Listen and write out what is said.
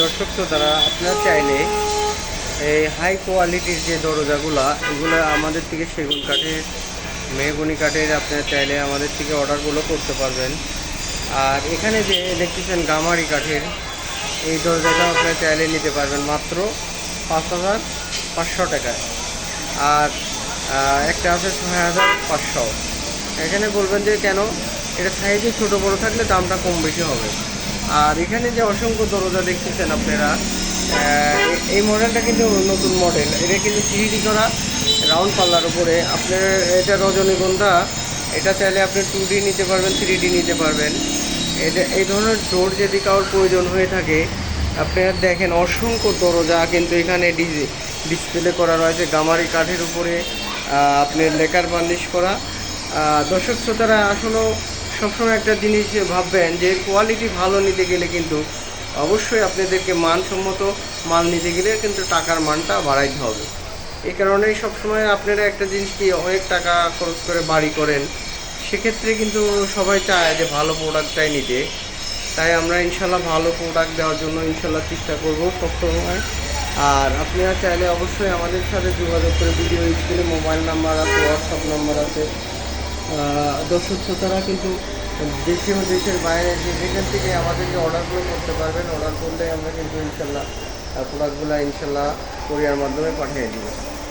দর্শক, তো তারা আপনারা চাইলে এই হাই কোয়ালিটির যে দরজাগুলা, এগুলো আমাদের থেকে সেগুন কাঠের, মেহগুনি কাঠের আপনারা চাইলে আমাদের থেকে অর্ডারগুলো করতে পারবেন। আর এখানে যে দেখতেছেন গামারি কাঠের, এই দরজাটা আপনারা চাইলে নিতে পারবেন মাত্র পাঁচ হাজার পাঁচশো টাকায় আর একটা আছে ছয় হাজার পাঁচশো। এখানে বলবেন যে কেন? এটা সাইজে ছোট বড় থাকলে দামটা কম বেশি হবে। আর এখানে যে অসংখ্য দরজা দেখতেছেন আপনারা এই মডেলটা কিন্তু নতুন মডেল। এটা কিন্তু থ্রি করা রাউন্ড পাল্লার উপরে। আপনার এটা রজনীগন্ধা, এটা চাইলে আপনি টু ডি নিতে পারবেন থ্রি ডি নিতে পারবেন। এটা, এই ধরনের ডোর যদি কারোর প্রয়োজন হয়ে থাকে, আপনারা দেখেন অসংখ্য দরজা কিন্তু এখানে ডিসপ্লে করা রয়েছে, গামারি কাঠের উপরে আপনার লেকার বার্নিশ করা। দর্শক শ্রোতারা, আসলে সবসময় একটা জিনিস ভাববেন যে কোয়ালিটি ভালো নিতে গেলে কিন্তু অবশ্যই আপনাদেরকে মানসম্মত মাল নিতে গেলে কিন্তু টাকার মানটা বাড়াইতে হবে। এই কারণেই সবসময় আপনারা একটা জিনিস কি অনেক টাকা খরচ করে বাড়ি করেন, সেক্ষেত্রে কিন্তু সবাই চায় যে ভালো প্রোডাক্টটাই নিতে। তাই আমরা ইনশাল্লাহ ভালো প্রোডাক্ট দেওয়ার জন্য ইনশাল্লাহ চেষ্টা করব সবসময়। আর আপনারা চাইলে অবশ্যই আমাদের সাথে যোগাযোগ করে ভিডিও স্ক্রিনে মোবাইল নাম্বার আছে হোয়াটসঅ্যাপ নাম্বার আছে দর্শক শ্রোতারা কিন্তু দেশীয় দেশের বাইরে যে যেখান থেকে আমাদেরকে অর্ডারগুলো করতে পারবেন। অর্ডার করলে আমরা কিন্তু ইনশাল্লাহ প্রোডাক্টগুলো ইনশাল্লাহ কোরিয়ার মাধ্যমে পাঠিয়ে দিব।